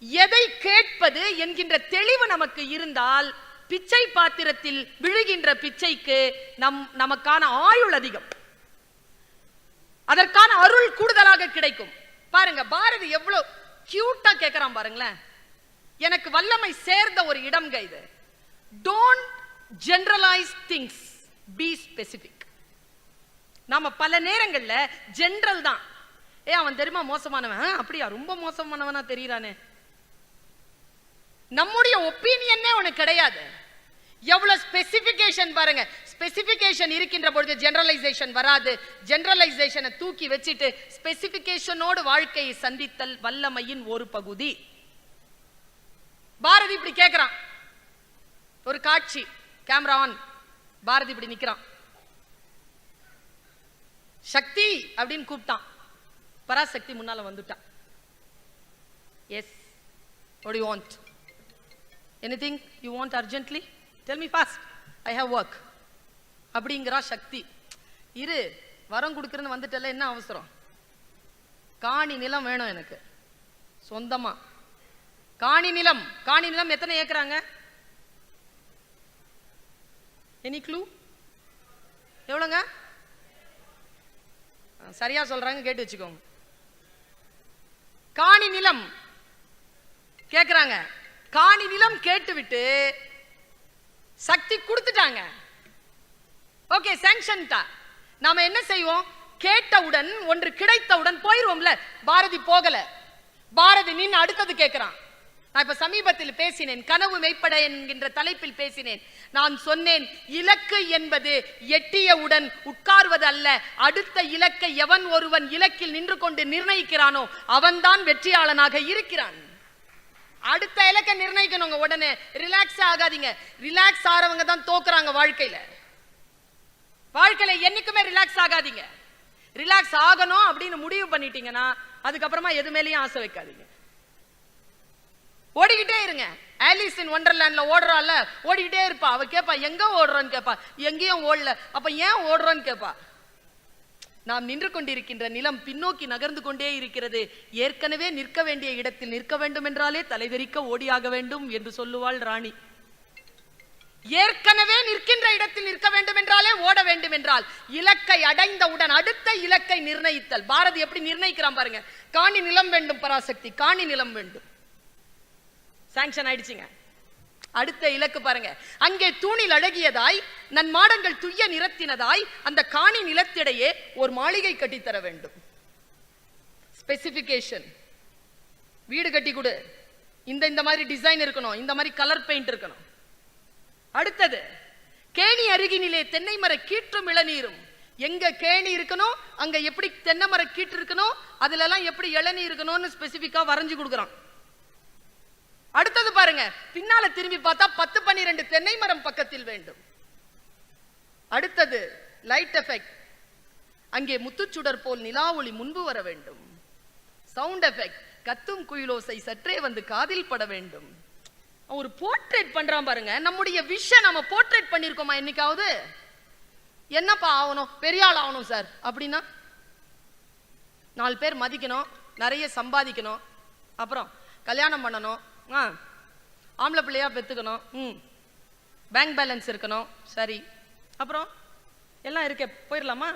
எதை கேட்பது என்கின்ற தெளிவு நமக்கு இருந்தால் பிச்சை பாத்திரத்தில் விழுகின்ற பிச்சைக்கு நம் நமக்கான ஆயுள் அதிகம். அதற்கான அருள் கூடுதலாக கிடைக்கும். பாருங்க பாரதி எவ்வளவு கியூட்டா கேட்கிறான் பாருங்களேன். எனக்கு வல்லமை சேர்ந்த ஒரு இடம் இது. Don't generalise things be specific நாம பல நேரங்கள்ல ஜென்ரல் தான். ஏ அவன் தெரியுமா மோசமானவன்? அப்படியா? ரொம்ப மோசமானவனா தெரியறானே. நம்முடைய ஒப்பீனியனே உனக்கு கிடையாது. எவ்வளவு ஸ்பெசிபிகேஷன் பாருங்க. ஸ்பெசிபிகேஷன் இருக்கின்ற பொழுது ஜெனரலைசேஷன் வராது. ஜெனரலைசேஷனை தூக்கி வச்சுட்டு ஸ்பெசிபிகேஷனோடு வாழ்க்கையை சந்தித்தல் வல்லமையின் ஒரு பகுதி. பாரதி இப்படி கேக்குறான். ஒரு காட்சி. கேமரா ஆன் பாரதி இப்படி நிக்கிறான். சக்தி அப்படின்னு கூப்பிட்டான். பராசக்தி முன்னால வந்துட்டான். எஸ் ஒடி want anything you want urgently tell me fast I have work அப்படிங்கிறா சக்தி. இரு வரம் கொடுக்குறேன்னு வந்துட்டல என்ன அவசரம்? காணி நிலம் வேணும் எனக்கு. சொந்தமா. காணி நிலம். காணி நிலம் எத்தனை ஏக்கறாங்க எனி க்ளூ எவ்வளோங்க? சரியா சொல்றாங்க கேட்டு வச்சுக்கோங்க. காணி நிலம். கேக்குறாங்க. காணி நிலம் கேட்டுவிட்டு சக்தி கொடுத்துட்டாங்க. ஓகே சாங்ஷன்டா நாம என்ன செய்வோம்? கேட்டவுடன் ஒன்று கிடைத்தவுடன் போயிருவோம்ல? பாரதி போகல. பாரதி நின்னு அடுத்தது கேட்கிறான் நான் இப்ப சமீபத்தில் பேசினேன் கனவு மெய்ப்பட என்கின்ற தலைப்பில் பேசினேன். நான் சொன்னேன் இலக்கு என்பது எட்டியவுடன் உட்கார்வது அல்ல அடுத்த இலக்கை எவன் ஒருவன் இலக்கில் நின்று கொண்டு நிர்ணயிக்கிறானோ அவன்தான் வெற்றியாளனாக இருக்கிறான். அடுத்த இலக்கை நிர்ணயிக்கணுங்க உடனே. ரிலாக்ஸ் ஆகாதீங்க. ரிலாக்ஸ் ஆறவங்க தான் தோக்குறாங்க வாழ்க்கையில. வாழ்க்கையில என்னைக்குமே ரிலாக்ஸ் ஆகாதீங்க. ரிலாக்ஸ் ஆகணும் அப்படின்னு முடிவு பண்ணிட்டீங்கன்னா அதுக்கப்புறமா எது மேலேயும் ஆசை வைக்காதீங்க. ஓடிக்கிட்டே இருங்க. ஆலிஸ் இன் ஒண்டர்லேண்ட்ல ஓடுறால ஓடிக்கிட்டே இருப்பா. அவ கேப்பா எங்க ஓடுறோன்னு கேப்பா. எங்கேயும் ஓடல. அப்ப ஏன் ஓடுறோன்னு கேப்பா. நாம் நின்று கொண்டிருக்கின்ற நிலம் பின்னோக்கி நகர்ந்து கொண்டே இருக்கிறது. ஏற்கனவே நிற்க வேண்டிய இடத்தில் நிற்க வேண்டும் என்றாலே தலைதெறிக்க ஓடியாக வேண்டும் என்று சொல்லுவாள் ராணி. ஏற்கனவே நிற்கின்ற இடத்தில் நிற்க வேண்டும் என்றாலே ஓட வேண்டும் என்றால் இலக்கை அடைந்தவுடன் அடுத்த இலக்கை நிர்ணயித்தல். பாரதி எப்படி நிர்ணயிக்கிறான் பாருங்க. காணி நிலம் வேண்டும் பராசக்தி காணி நிலம் வேண்டும். சாங்ஷன் ஆயிடுச்சுங்க. அடுத்த இலக்கு பாருங்க. அங்கே தூணில் அழகியதாய் நன் மாடங்கள் துய்ய நிறத்தினதாய் அந்த காணி நிலத்திடையே ஒரு மாளிகை கட்டித்தர வேண்டும். ஸ்பெசிபிகேஷன் வீடு கட்டி கொடு. இந்த இந்த மாதிரி டிசைன் இருக்கணும். இந்த மாதிரி கலர் பெயிண்ட் இருக்கணும். அடுத்தது கேணி அருகினிலே தென்னை மர கீற்றும் இளநீரும். எங்க கேணி இருக்கணும் அங்க எப்படி தென்னை மர கீற்று இருக்கணும் அதுல எல்லாம் எப்படி இளநீர் இருக்கணும்னு ஸ்பெசிபிக்கா வரைஞ்சு கொடுக்குறான். அடுத்தது பாருங்க. பின்னால திரும்பி பார்த்தா பத்து பன்னிரண்டு தென்னை மரம் பக்கத்தில் வேண்டும். அடுத்தது லைட் எஃபெக்ட் அங்கே முத்துச்சுடர் போல் நிலா ஒளி முன்பு வர வேண்டும். சவுண்ட் எஃபெக்ட் கத்தும் குயிலோசை சற்றே வந்து காதில் பட வேண்டும். ஒரு போர்ட்ரேட் பண்றான் பாருங்க. நம்முடைய விஷ நம்ம போர்ட்ரேட் பண்ணிருக்கோமா என்னைக்காவது? என்னப்பா ஆகணும்? பெரிய ஆள் ஆகணும் சார் அப்படின்னா நாலு பேர் மதிக்கணும் நிறைய சம்பாதிக்கணும். அப்புறம் கல்யாணம் பண்ணணும். ஆ. ஆம்பளை பிள்ளையாக பெற்றுக்கணும் ம். பேங்க் பேலன்ஸ் இருக்கணும். சரி. அப்புறம்? எல்லாம் இருக்கே போயிடலாமா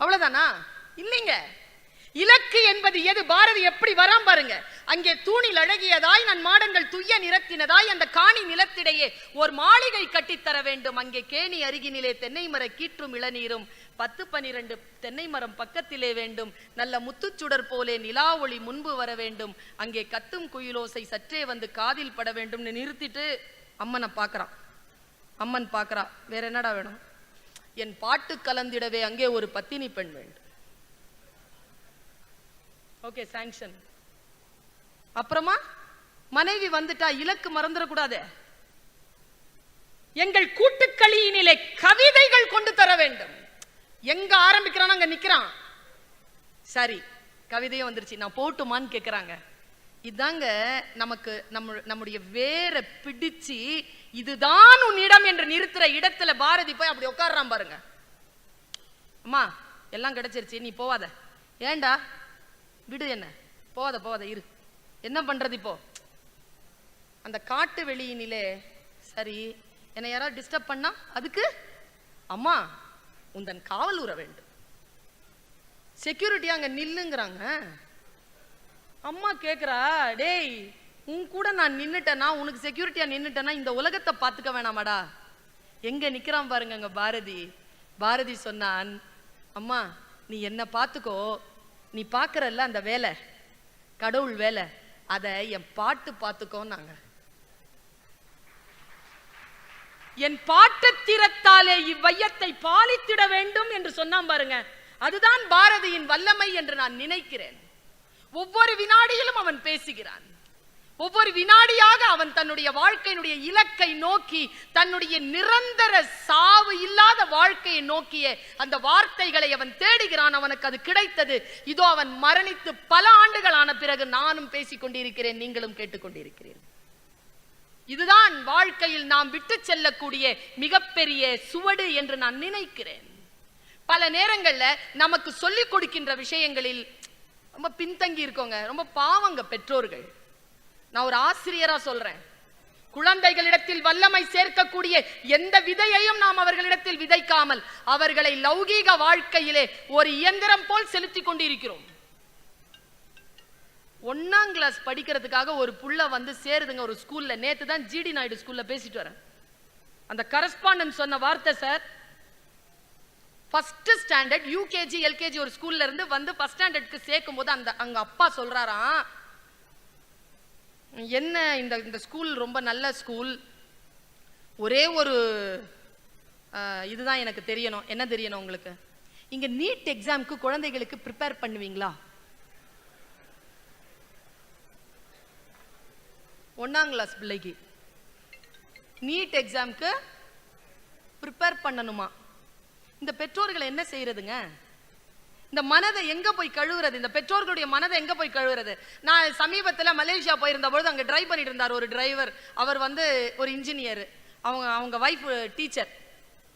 அவ்வளோதானா இல்லைங்க. இலக்கு என்பது எது? பாரதி எப்படி வராம் பாருங்க. அங்கே தூணில் அழகியதாய் நான் மாடங்கள் துய்ய நிறத்தினதாய் அந்த காணி நிலத்திடையே ஒரு மாளிகை கட்டித்தர வேண்டும். அங்கே கேணி அருகினிலே தென்னை மர கீற்றும் இளநீரும் பத்து பனிரெண்டு தென்னை மரம் பக்கத்திலே வேண்டும். நல்ல முத்துச்சுடர் போலே நிலா ஒளி முன்பு வர வேண்டும். அங்கே கத்தும் குயிலோசை சற்றே வந்து காதில் பட வேண்டும்னு நிறுத்திட்டு அம்மனை பார்க்கறான். அம்மன் பார்க்குறா வேற என்னடா வேணும்? என் பாட்டு கலந்திடவே அங்கே ஒரு பத்தினி பெண் வேண்டும். ஓகே சாங்ஷன் அப்புறமா மனைவி வந்துட்டா இலக்கு மறந்துடக்கூடாது. எங்கள் கூட்டுக்களியினிலே கவிதைகள் கொண்டு தர வேண்டும். எங்க ஆரம்பிக்கிறான் அங்க நிக்கிறான். சரி கவிதையும் வந்துருச்சு. நான் போட்டுமான்னு கேட்குறாங்க இதாங்க நமக்கு நம்ம நம்முடைய வேற பிடிச்சு இதுதான் உன் இடம் என்று நிறுத்துற இடத்துல பாரதி போய் அப்படி உட்கார்றான் பாருங்க. அம்மா எல்லாம் கிடைச்சிருச்சு. நீ போவாத. ஏண்டா? விடு என்ன. போத போத இரு. என்ன பண்றது இப்போ? அந்த காட்டு வெளியினிலே சரி என்னை யாராவது டிஸ்டர்ப் பண்ணா அதுக்கு? அம்மா உந்தன் காவல் உற வேண்டும். செக்யூரிட்டி அங்க நில்லுங்கிறாங்க. அம்மா கேக்குறா டேய் உன் கூட நான் நின்னுட்டேனா? உனக்கு செக்யூரிட்டியா நின்னுட்டேனா? இந்த உலகத்தை பார்த்துக்க வேணாமாடா. எங்க நிக்கிறான் பாருங்க அங்க பாரதி. பாரதி சொன்னான் அம்மா நீ என்ன பார்த்துக்கோ. நீ பார்க்குறல்ல அந்த வேலை? கடவுள் வேலை. அதை என் பாட்டு பார்த்துக்கோன்னாங்க. என் பாட்டத்திரத்தாலே இவ்வையத்தை பாலித்திட வேண்டும் என்று சொன்னான் பாருங்க. அதுதான் பாரதியின் வல்லமை என்று நான் நினைக்கிறேன். ஒவ்வொரு வினாடியிலும் அவன் பேசுகிறான். ஒவ்வொரு வினாடியாக அவன் தன்னுடைய வாழ்க்கையினுடைய இலக்கை நோக்கி தன்னுடைய நிரந்தர சாவு இல்லாத வாழ்க்கையை நோக்கிய அந்த வார்த்தைகளை அவன் தேடுகிறான். அவனுக்கு அது கிடைத்தது. இதோ அவன் மரணித்து பல ஆண்டுகள் ஆன பிறகு நானும் பேசிக் கொண்டிருக்கிறேன் நீங்களும் கேட்டுக்கொண்டிருக்கிறேன் இதுதான் வாழ்க்கையில் நாம் விட்டு செல்லக்கூடிய மிகப்பெரிய சுவடு என்று நான் நினைக்கிறேன். பல நேரங்களில் நமக்கு சொல்லிக் கொடுக்கின்ற விஷயங்களில் ரொம்ப பின்தங்கி இருக்கோங்க. ரொம்ப பாவங்க பெற்றோர்கள். நான் ஒரு ஆசிரியரா சொல்றேன். குழந்தைகளிடத்தில் வல்லமை சேர்க்கக்கூடிய எந்த விதையையும் நாம் அவர்களிடத்தில் விதைக்காமல் அவர்களை லௌகீக வாழ்க்கையிலே ஒரு இயந்திரம் போல் செலுத்திக் கொண்டிருக்கிறோம். ஒன்னாம் கிளாஸ் படிக்கிறதுக்காக ஒரு புள்ள வந்து சேருதுங்க ஒரு ஸ்கூல்ல நேத்து தான் ஜிடி நாயுடு ஸ்கூல்ல பேசிட்டு வரேன். அந்த கரஸ்பாண்டன்ட் சொன்ன வார்த்தை sir first standard UKG LKG ஒரு ஸ்கூல்ல இருந்து வந்து ஃபர்ஸ்ட் ஸ்டாண்டர்ட்க்கு சேர்க்கும் போது அந்த அங்க அப்பா சொல்றாராம் என்ன இந்த இந்த ஸ்கூல் ரொம்ப நல்ல ஸ்கூல் ஒரே ஒரு இதுதான் எனக்கு தெரியணும். என்ன தெரியணும் உங்களுக்கு? இங்கே நீட் எக்ஸாம்க்கு குழந்தைகளுக்கு ப்ரிப்பேர் பண்ணுவீங்களா? ஒன்றாம் கிளாஸ் பிள்ளைக்கு. நீட் எக்ஸாம்க்கு ப்ரிப்பேர் பண்ணணுமா? இந்த பெற்றோர்களை என்ன செய்கிறதுங்க இந்த மனதை எங்க போய் கழுவுறது? இந்த பெற்றோர்களுடைய மனதை எங்க போய் கழுவுறது? நான் சமீபத்தில் மலேசியா போயிருந்த பொழுது அங்கே டிரைவ் பண்ணிட்டு இருந்தார் ஒரு டிரைவர் அவர் வந்து ஒரு இன்ஜினியர் அவங்க அவங்க ஒய்ஃப் டீச்சர்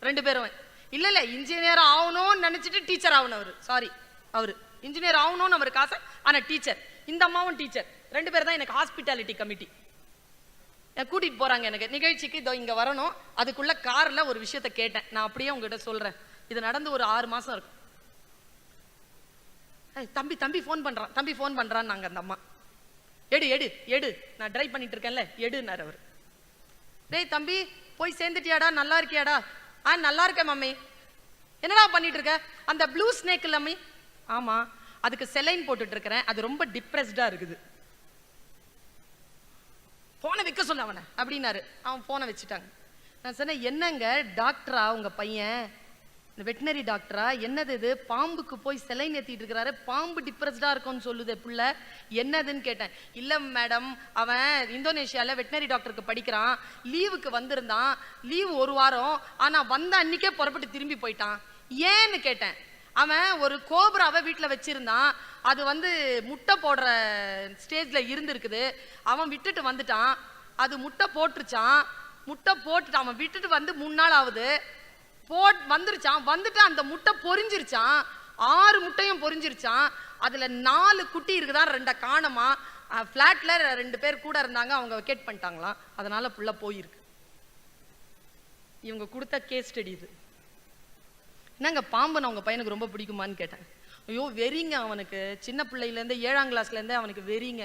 ரெண்டு பேரும். இல்ல இல்ல இன்ஜினியர் ஆகணும்னு நினைச்சிட்டு டீச்சர் ஆகணும் அவர் சாரி அவரு. இன்ஜினியர் ஆகணும்னு அவருக்கு ஆசை ஆனா டீச்சர் இந்த அம்மாவும் டீச்சர் ரெண்டு பேர் தான் எனக்கு ஹாஸ்பிட்டாலிட்டி கமிட்டி கூட்டிட்டு போறாங்க எனக்கு. நிகழ்ச்சிக்கு இதோ இங்க வரணும். அதுக்குள்ள கார்ல ஒரு விஷயத்த கேட்டேன். நான் அப்படியே உங்ககிட்ட சொல்றேன். இது நடந்து ஒரு ஆறு மாசம் இருக்கும். தம்பி தம்பி ஃபோன் பண்ணுறான் தம்பி ஃபோன் பண்ணுறான்னு நாங்கள் அந்த அம்மா. எடு எடு எடு. நான் ட்ரைவ் பண்ணிட்டு இருக்கேன்ல எடுனார் அவர். டேய் தம்பி போய் சேர்ந்துட்டியாடா? நல்லா இருக்கியாடா? ஆ நல்லா இருக்கேன் மம்மி. என்னடா பண்ணிட்டு இருக்க அந்த ப்ளூ ஸ்னேக் இல்லம்மி ஆமாம் அதுக்கு செலைன் போட்டுட்டு இருக்கிறேன் அது ரொம்ப டிப்ரெஸ்டாக இருக்குது. ஃபோனை வைக்க சொன்ன அவனை அப்படின்னாரு. அவன் ஃபோனை வச்சுட்டாங்க. நான் சொன்னேன் என்னங்க டாக்டரா உங்கள் பையன்? இந்த வெட்டினரி டாக்டரா என்னது இது? பாம்புக்கு போய் சிலை நேத்திட்டு இருக்கிறாரு பாம்பு டிப்ரெஸ்டாக இருக்கும்னு சொல்லுது புள்ள. என்னதுன்னு கேட்டேன். இல்லை மேடம் அவன் இந்தோனேஷியாவில் வெட்டினரி டாக்டருக்கு படிக்கிறான். லீவுக்கு வந்திருந்தான். லீவு ஒரு வாரம். ஆனால் வந்த அன்னைக்கே புறப்பட்டு திரும்பி போயிட்டான். ஏன்னு கேட்டேன். அவன் ஒரு கோபுராவை வீட்டில் வச்சிருந்தான். அது வந்து முட்டை போடுற ஸ்டேஜில் இருந்திருக்குது. அவன் விட்டுட்டு வந்துட்டான். அது முட்டை போட்டுருச்சான் முட்டை போட்டுட்டு அவன் விட்டுட்டு வந்து மூணு நாள் ஆகுது. போட் வந்துருச்சான் வந்துட்டு அந்த முட்டை பொறிஞ்சிருச்சான் ஆறு முட்டையும் பொறிஞ்சிருச்சான் அதுல நாலு குட்டி இருக்குதான் ரெண்டை காணமா? ஃப்ளாட்டில் ரெண்டு பேர் கூட இருந்தாங்க அவங்க வெக்கேட் பண்ணிட்டாங்களாம். அதனால புள்ள போயிருக்கு. இவங்க கொடுத்த கேஸ் ஸ்டடி இது. என்னங்க நான் அவங்க பையனுக்கு ரொம்ப பிடிக்குமான்னு கேட்டேன். ஐயோ வெறிங்க அவனுக்கு. சின்ன பிள்ளையிலேருந்து ஏழாம் கிளாஸ்லேருந்தே அவனுக்கு வெறிங்க.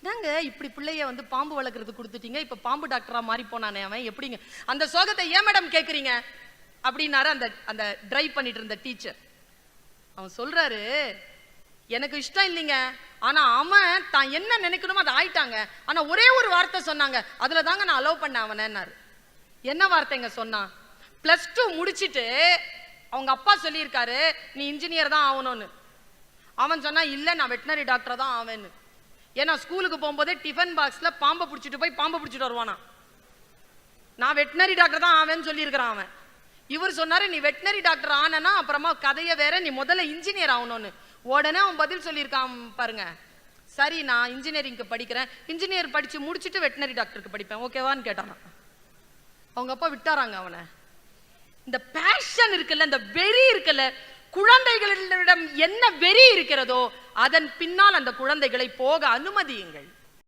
என்னங்க இப்படி பிள்ளைய வந்து பாம்பு வளர்க்குறது கொடுத்துட்டீங்க? இப்போ பாம்பு டாக்டரா மாறி போனானே அவன்? எப்படிங்க? அந்த சோகத்தை ஏன் மேடம் கேட்குறீங்க அப்படின்னாரு அந்த அந்த டிரைவ் பண்ணிட்டு இருந்த டீச்சர் அவன் சொல்றாரு எனக்கு இஷ்டம் இல்லைங்க. ஆனா அவன் தான் என்ன நினைக்கணுமோ அதை ஆயிட்டாங்க. ஆனா ஒரே ஒரு வார்த்தை சொன்னாங்க. அதுல தாங்க நான் அலோவ் பண்ண அவனேன்னாரு. என்ன வார்த்தைங்க சொன்னான் பிளஸ் டூ முடிச்சுட்டு அவங்க அப்பா சொல்லியிருக்காரு நீ இன்ஜினியர் தான் ஆகணும்னு. அவன் சொன்னா இல்லை நான் வெட்டினரி டாக்டர் தான் ஆவேன்னு. ஏன்னா ஸ்கூலுக்கு போகும்போதே டிஃபன் பாக்ஸில் பாம்பை பிடிச்சிட்டு போய் பாம்பை பிடிச்சிட்டு வருவானா நான் வெட்டினரி டாக்டர் தான் ஆவேன்னு சொல்லியிருக்கிறான் அவன். இவர் சொன்னாரு நீ வெட்டினரி டாக்டர் ஆனனா அப்புறமா கதையை வேற நீ முதல்ல இன்ஜினியர் ஆகணும்னு. உடனே அவன் பதில் சொல்லியிருக்கான் பாருங்க. சரி நான் இன்ஜினியரிங்க்கு படிக்கிறேன். இன்ஜினியர் படித்து முடிச்சுட்டு வெட்டினரி டாக்டருக்கு படிப்பேன். ஓகேவான்னு கேட்டானா. அவங்க அப்பா விட்டாராங்க அவனை. இந்த பேஷன் இருக்குல்ல இந்த வெறி இருக்குல்ல குழந்தைகளிடம் என்ன வெறி இருக்கிறதோ அதன் பின்னால் அந்த குழந்தைகளை போக அனுமதியுங்கள்.